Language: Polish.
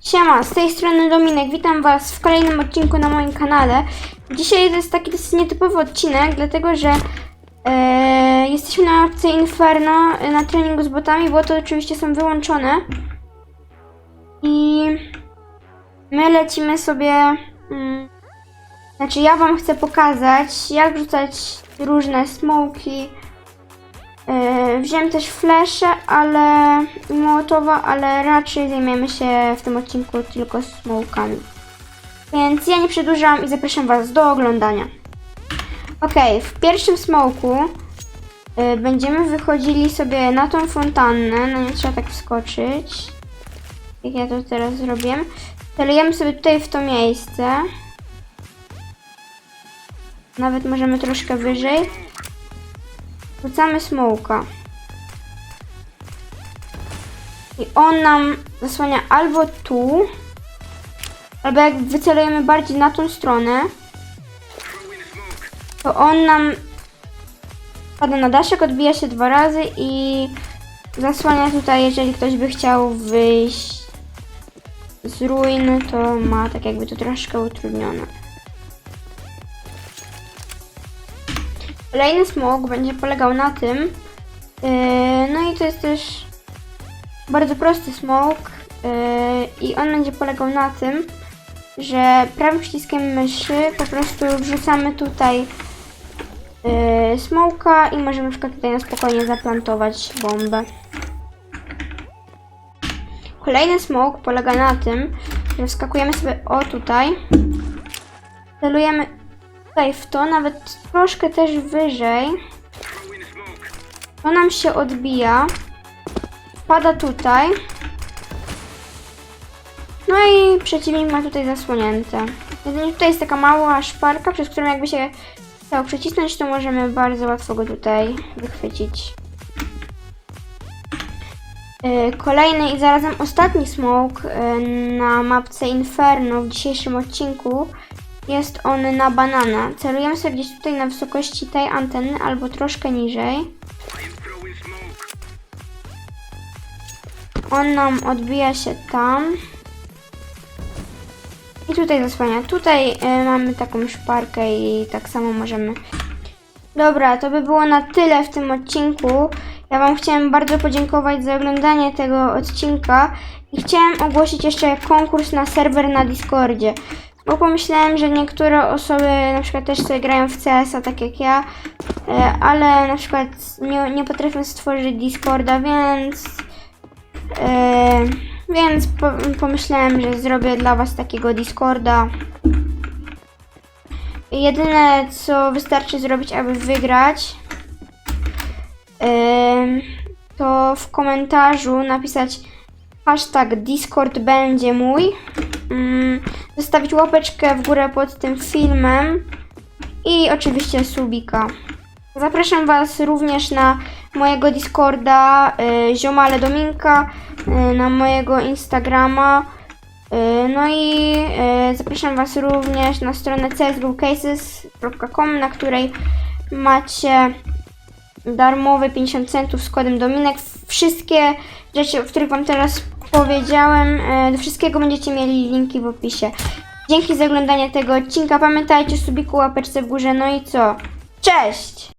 Siema, z tej strony Dominek, witam was w kolejnym odcinku na moim kanale. Dzisiaj to jest taki dosyć nietypowy odcinek, dlatego że e, jesteśmy na mapce Inferno na treningu z botami, bo to oczywiście są wyłączone. I my lecimy sobie... Mm, znaczy ja wam chcę pokazać, jak rzucać różne smoki. Yy, wziąłem też flesze, ale mołotowa, ale raczej zajmiemy się w tym odcinku tylko smokami. Więc ja nie przedłużam i zapraszam Was do oglądania. Ok, w pierwszym smoku yy, będziemy wychodzili sobie na tą fontannę, no nie trzeba tak wskoczyć. Jak ja to teraz zrobię. Celujemy sobie tutaj w to miejsce. Nawet możemy troszkę wyżej. Rzucamy smoka. I on nam zasłania albo tu, albo jak wycelujemy bardziej na tą stronę, to on nam pada na daszek, odbija się dwa razy i zasłania tutaj, jeżeli ktoś by chciał wyjść z ruin, to ma tak jakby to troszkę utrudnione. Kolejny smok będzie polegał na tym, yy, no i to jest też bardzo prosty smok yy, i on będzie polegał na tym, że prawym przyciskiem myszy po prostu wrzucamy tutaj yy, smoka i możemy na przykład tutaj na spokojnie zaplantować bombę. Kolejny smok polega na tym, że wskakujemy sobie o tutaj, celujemy tutaj w to, nawet troszkę też wyżej. To nam się odbija. Wpada tutaj. No i przeciwnik ma tutaj zasłonięte. Jedynie tutaj jest taka mała szparka, przez którą jakby się chciał przycisnąć, to możemy bardzo łatwo go tutaj wychwycić. Yy, Kolejny i zarazem ostatni smoke yy, na mapce Inferno w dzisiejszym odcinku jest on na banana. Celujemy sobie gdzieś tutaj na wysokości tej anteny albo troszkę niżej. On nam odbija się tam. I tutaj zasłania. Tutaj y, mamy taką szparkę i tak samo możemy. Dobra, to by było na tyle w tym odcinku. Ja Wam chciałem bardzo podziękować za oglądanie tego odcinka i chciałem ogłosić jeszcze konkurs na serwer na Discordzie. Bo pomyślałem, że niektóre osoby na przykład też sobie grają w CS-a tak jak ja, e, ale na przykład nie, nie potrafią stworzyć Discorda, więc e, więc po, pomyślałem, że zrobię dla Was takiego Discorda. Jedyne co wystarczy zrobić, aby wygrać, em, to w komentarzu napisać hashtag Discord będzie mój, mm, zostawić łapeczkę w górę pod tym filmem i oczywiście subika. Zapraszam Was również na mojego Discorda y, Ziomale Dominka, y, na mojego Instagrama. y, No i y, zapraszam Was również na stronę csgocases.com, na której macie darmowe 50 centów z kodem Dominek. Wszystkie rzeczy, o których Wam teraz powiedziałem, e, do wszystkiego będziecie mieli linki w opisie. Dzięki za oglądanie tego odcinka. Pamiętajcie, subiku, łapeczce w górze. No i co? Cześć!